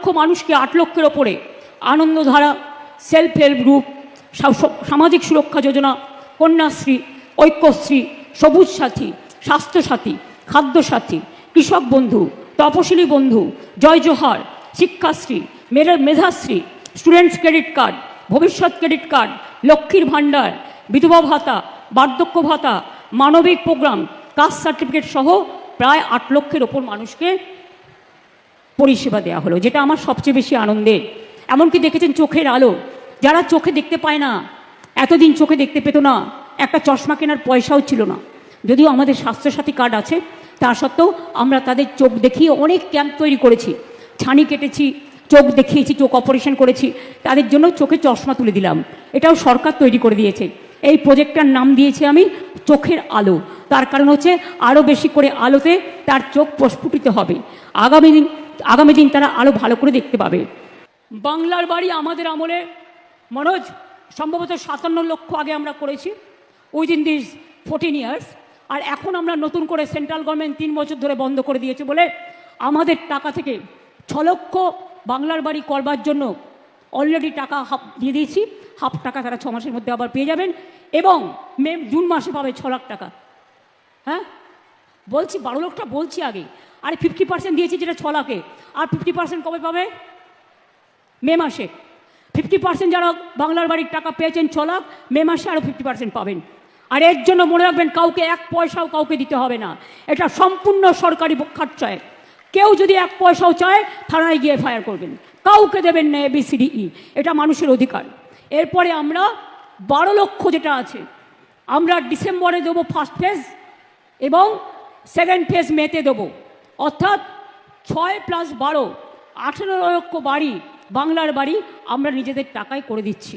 লক্ষ মানুষকে আট লক্ষের ওপরে আনন্দধারা সেলফ হেল্প গ্রুপ সামাজিক সুরক্ষা যোজনা, কন্যাশ্রী, ঐক্যশ্রী, সবুজ সাথী স্বাস্থ্যসাথী খাদ্যসাথী কৃষক বন্ধু, তপশিলি বন্ধু, Jai Johar, Shikshashree, Medha, Medhashree students credit card Bhabishyat credit card লক্ষ্মীর ভাণ্ডার, বিধবা ভাতা, বার্ধক্য ভাতা, মানবিক প্রোগ্রাম কাস্ট সার্টিফিকেট সহ প্রায় আট লক্ষের ওপর মানুষকে পরিষেবা দেওয়া হলো, যেটা আমার সবচেয়ে বেশি আনন্দের। এমনকি দেখেছেন চোখের আলো, যারা চোখে দেখতে পায় না, এতদিন চোখে দেখতে পেত না, একটা চশমা কেনার পয়সাও ছিল না। যদিও আমাদের স্বাস্থ্যসাথী কার্ড আছে, তা সত্ত্বেও আমরা তাদের চোখ দেখিয়ে অনেক ক্যাম্প তৈরি করেছি। ছানি কেটেছি, চোখ দেখিয়েছি, চোখ অপারেশন করেছি, তাদের জন্য চোখে চশমা তুলে দিলাম। এটাও সরকার তৈরি করে দিয়েছে। এই প্রজেক্টটার নাম দিয়েছি আমি, চোখের আলো। তার কারণ হচ্ছে আরও বেশি করে আলোতে তার চোখ প্রস্ফুটিত হবে। আগামী দিন আগামী দিন তারা আরও ভালো করে দেখতে পাবে। বাংলার বাড়ি আমাদের আমলে, মনোজ, সম্ভবত সাতান্ন লক্ষ আগে আমরা করেছি উইদিন দিস ফোরটিন ইয়ার্স আর এখন আমরা নতুন করে সেন্ট্রাল গভর্নমেন্ট তিন বছর ধরে বন্ধ করে দিয়েছে বলে আমাদের টাকা থেকে ছ লক্ষ বাংলার বাড়ি করবার জন্য অলরেডি টাকা হাফ দিয়ে দিয়েছি। হাফ টাকা তারা ছ মাসের মধ্যে আবার পেয়ে যাবেন। এবং মে জুন মাসে পাবে ছ লাখ টাকা। হ্যাঁ? বলছি, বারো লক্ষটা বলছি আগে। আর ফিফটি পার্সেন্ট দিয়েছি যেটা ছ লাখে। আর ফিফটি পার্সেন্ট কবে পাবে? মে মাসে। ফিফটি পার্সেন্ট যারা বাংলার বাড়ির টাকা পেয়েছেন ছ লাখ, মে মাসে আরও ফিফটি পার্সেন্ট পাবেন। আর এর জন্য মনে রাখবেন, কাউকে এক পয়সাও কাউকে দিতে হবে না। এটা সম্পূর্ণ সরকারি খরচায়। কেউ যদি এক পয়সাও চায়, থানায় গিয়ে ফায়ার করবেন। কাউকে দেবেন না এবিসিডিই এটা মানুষের অধিকার। এরপরে আমরা বারো লক্ষ যেটা আছে, আমরা ডিসেম্বরে দেবো ফার্স্ট ফেজ এবং সেকেন্ড ফেজ মেতে দেবো। অর্থাৎ ছয় প্লাস বারো, আঠেরো লক্ষ বাড়ি বাংলার বাড়ি আমরা নিজেদের টাকায় করে দিচ্ছি।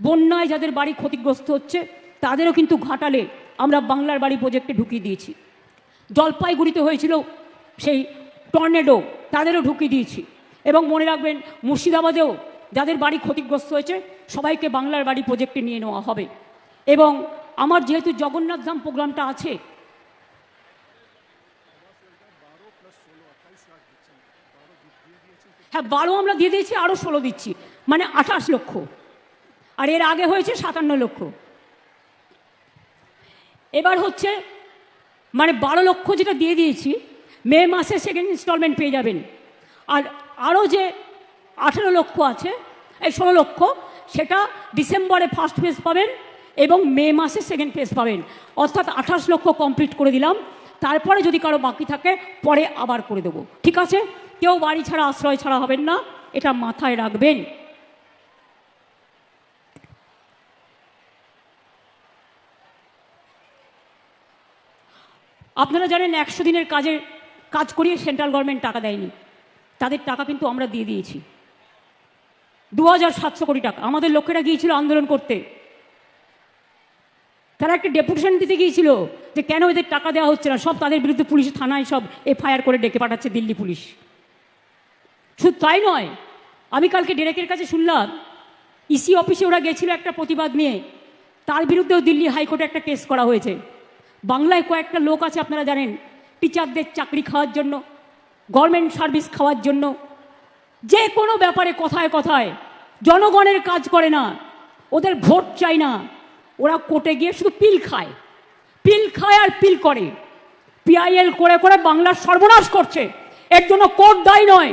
বন্যায় যাদের বাড়ি ক্ষতিগ্রস্ত হচ্ছে, তাদেরও কিন্তু ঘাটালে আমরা বাংলার বাড়ি প্রজেক্টে ঢুকিয়ে দিয়েছি। জলপাইগুড়িতে হয়েছিল সেই টর্নেডো তাদেরও ঢুকিয়ে দিয়েছি। এবং মনে রাখবেন, মুর্শিদাবাদেও যাদের বাড়ি ক্ষতিগ্রস্ত হয়েছে, সবাইকে বাংলার বাড়ি প্রজেক্টে নিয়ে নেওয়া হবে। এবং আমার যেহেতু জগন্নাথ ধাম প্রোগ্রামটা আছে হ্যাঁ বারো আমরা দিয়ে দিয়েছি আরও ষোলো দিচ্ছি। মানে আঠাশ লক্ষ। আর এর আগে হয়েছে সাতান্ন লক্ষ। এবার হচ্ছে মানে বারো লক্ষ যেটা দিয়ে দিয়েছি, মে মাসে সেকেন্ড ইনস্টলমেন্ট পেয়ে যাবেন। আর আরও যে আঠেরো লক্ষ আছে, এই ষোলো লক্ষ, সেটা ডিসেম্বরে ফার্স্ট ফেজ পাবেন এবং মে মাসে সেকেন্ড ফেজ পাবেন। অর্থাৎ আঠাশ লক্ষ কমপ্লিট করে দিলাম। তারপরে যদি কারও বাকি থাকে, পরে আবার করে দেবো। ঠিক আছে? কেউ বাড়ি ছাড়া, আশ্রয় ছাড়া হবেন না। এটা মাথায় রাখবেন। আপনারা জানেন একশো দিনের কাজের কাজ করিয়ে সেন্ট্রাল গভর্নমেন্ট টাকা দেয়নি। তাদের টাকা কিন্তু আমরা দিয়ে দিয়েছি। দু হাজার সাতশো কোটি টাকা। আমাদের লোকেরা গিয়েছিল আন্দোলন করতে। তারা একটা ডেপুটেশন দিতে গিয়েছিল যে কেন এদের টাকা দেওয়া হচ্ছে না। সব তাদের বিরুদ্ধে পুলিশ থানায় সব এফআইআর করে ডেকে পাঠাচ্ছে দিল্লি পুলিশ। শুধু তাই নয়, আমি কালকে ডেরেকের কাছে শুনলাম ইসি অফিসে ওরা গেছিল একটা প্রতিবাদ নিয়ে। তার বিরুদ্ধেও দিল্লি হাইকোর্টে একটা কেস করা হয়েছে। বাংলায় কয়েকটা লোক আছে আপনারা জানেন টিচারদের চাকরি খাওয়ার জন্য গভর্নমেন্ট সার্ভিস খাওয়ার জন্য। যে কোনো ব্যাপারে কথায় কথায়, জনগণের কাজ করে না, ওদের ভোট চাই না। ওরা কোর্টে গিয়ে শুধু পিল খায়। পিল খায় আর পিল করে। পিআইএল করে করে বাংলার সর্বনাশ করছে। এর জন্য কোর্ট দায়ী নয়।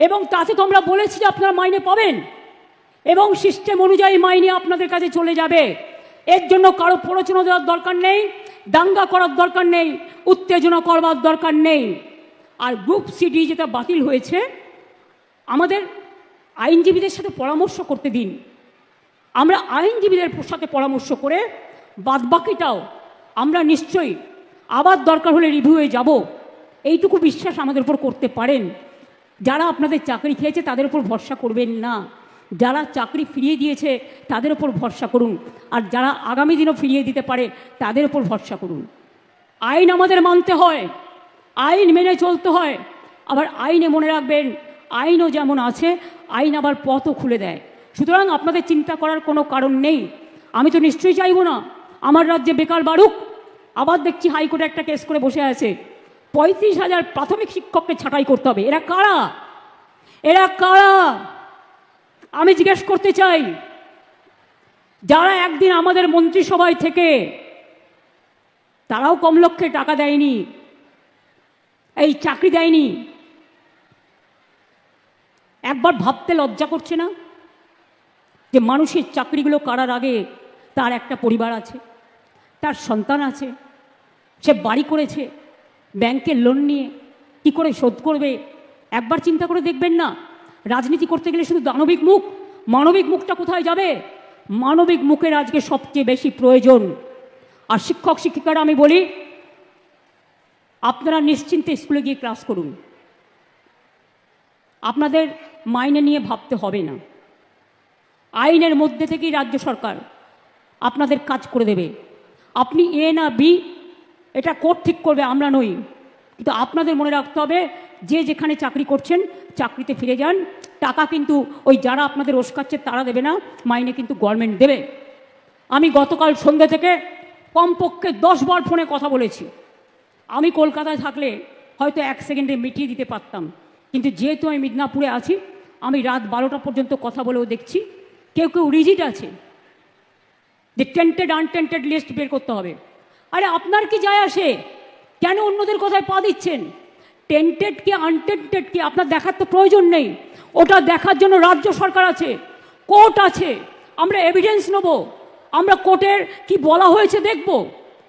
এবং তাতে তো আমরা বলেছি যে আপনারা মাইনে পাবেন। এবং সিস্টেম অনুযায়ী মাইনে আপনাদের কাছে চলে যাবে। এর জন্য কারও প্ররোচনা দেওয়ার দরকার নেই, দাঙ্গা করার দরকার নেই, উত্তেজনা করবার দরকার নেই। আর গ্রুপ সিডি যেটা বাতিল হয়েছে, আমাদের আইনজীবীদের সাথে পরামর্শ করতে দিন। আমরা আইনজীবীদের সাথে পরামর্শ করে বাদবাকিটাও আমরা নিশ্চয়ই আবার দরকার হলে রিভিউয়ে যাব। এইটুকু বিশ্বাস আমাদের উপর করতে পারেন। যারা আপনাদের চাকরি খেয়েছে, তাদের উপর ভরসা করবেন না। যারা চাকরি ফিরিয়ে দিয়েছে, তাদের উপর ভরসা করুন। আর যারা আগামী দিনও ফিরিয়ে দিতে পারে, তাদের উপর ভরসা করুন। আইন আমাদের মানতে হয়, আইন মেনে চলতে হয়। আবার আইনে মনে রাখবেন, আইনও যেমন আছে, আইন আবার পথও খুলে দেয়। সুতরাং আপনাদের চিন্তা করার কোনো কারণ নেই। আমি তো নিশ্চয়ই চাইব না। আমার রাজ্যে বেকার বাড়ুক আবার দেখছি হাইকোর্টে একটা কেস করে বসে আছে। পঁয়ত্রিশ হাজার প্রাথমিক শিক্ষককে ছাঁটাই করতে হবে। এরা কারা? এরা কারা? আমি জিজ্ঞেস করতে চাই, যারা একদিন আমাদের মন্ত্রিসভায় থেকে তারাও কম লক্ষ্যে টাকা দেয়নি, এই চাকরি দেয়নি, একবার ভাবতে লজ্জা করছে না যে মানুষের চাকরিগুলো করার আগে তার একটা পরিবার আছে, তার সন্তান আছে, সে বাড়ি করেছে ব্যাংকের লোন নিয়ে কি করে শোধ করবে? একবার চিন্তা করে দেখবেন না। রাজনীতি করতে গেলে শুধু দানবিক মুখ, মানবিক মুখটা কোথায় যাবে? মানবিক মুখের আজকে সবচেয়ে বেশি প্রয়োজন। আর শিক্ষক, শিক্ষিকারা আমি বলি, আপনারা নিশ্চিন্তে স্কুলে গিয়ে ক্লাস করুন। আপনাদের মাইনে নিয়ে ভাবতে হবে না। আইনের মধ্যে থেকেই রাজ্য সরকার আপনাদের কাজ করে দেবে। আপনি এ না বি এটা কোর্ট ঠিক করবে, আমরা নই। কিন্তু আপনাদের মনে রাখতে হবে, যে যেখানে চাকরি করছেন, চাকরিতে ফিরে যান। টাকা কিন্তু ওই যারা আপনাদের ওস্কাচ্ছে তারা দেবে না, মাইনে কিন্তু গভর্নমেন্ট দেবে। আমি গতকাল সন্ধ্যে থেকে কমপক্ষে দশ বার ফোনে কথা বলেছি। আমি কলকাতায় থাকলে হয়তো এক সেকেন্ডে মিটিয়ে দিতে পারতাম। কিন্তু যেহেতু আমি মিদনাপুরে আছি, আমি রাত বারোটা পর্যন্ত কথা বলেও দেখছি। কেউ কেউ রিজিট আছে। যে টেন্টেড, আনটেন্টেড লিস্ট বের করতে হবে। আরে আপনার কি যায় আসে? কেন অন্যদের কথায় পা দিচ্ছেন? টেন্টেড কি আনটেন্টেড কি? আপনার দেখার তো প্রয়োজন নেই। ওটা দেখার জন্য রাজ্য সরকার আছে, কোর্ট আছে, আমরা এভিডেন্স নেব। আমরা কোর্টের কি বলা হয়েছে দেখব।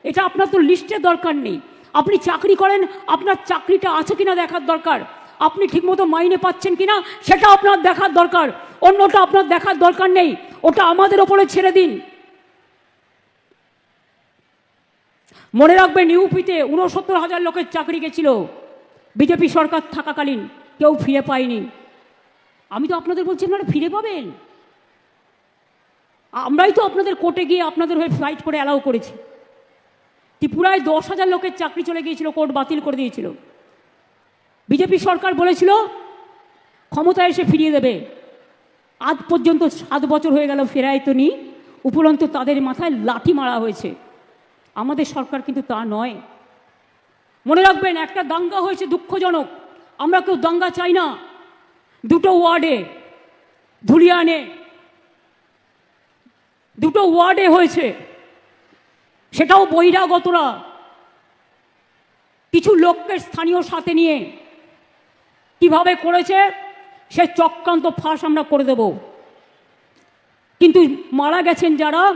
এটা আপনার তো লিস্টের দরকার নেই। আপনি চাকরি করেন, আপনার চাকরিটা আছে কিনা দেখার দরকার? আপনি ঠিকমতো মাইনে পাচ্ছেন কিনা, সেটা আপনার দেখার দরকার। অন্যটা আপনার দেখার দরকার নেই। ওটা আমাদের ওপরে ছেড়ে দিন। মনে রাখবেন, ইউপিতে উনসত্তর হাজার লোকের চাকরি গেছিল। বিজেপি সরকার থাকাকালীন, কেউ ফিরে পায়নি। আমি তো আপনাদের বলছি, আপনারা ফিরে পাবেন। আমরাই তো আপনাদের কোর্টে গিয়ে আপনাদের হয়ে ফ্লাইট করে অ্যালাউ করেছি। ত্রিপুরায় দশ হাজার লোকের চাকরি চলে গিয়েছিল, কোর্ট বাতিল করে দিয়েছিল। বিজেপি সরকার বলেছিল, ক্ষমতায় এসে ফিরিয়ে দেবে। আজ পর্যন্ত সাত বছর হয়ে গেল ফেরায় তো নি উপরন্তু তাদের মাথায় লাঠি মারা হয়েছে। আমাদের সরকার কিন্তু তা নয়। মনে রাখবেন, একটা দাঙ্গা হয়েছে দুঃখজনক। আমরা কেউ দাঙ্গা চাই না। দুটো ওয়ার্ডে, ধুলিয়ানে, দুটো ওয়ার্ডে হয়েছে। সেটাও বহিরাগতরা। কিছু লোককে স্থানীয় সাথে নিয়ে কীভাবে করেছে, সে চক্রান্ত ফাঁস আমরা করে দেব। কিন্তু মারা গেছেন যারা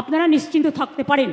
আপনারা নিশ্চিন্ত থাকতে পারেন।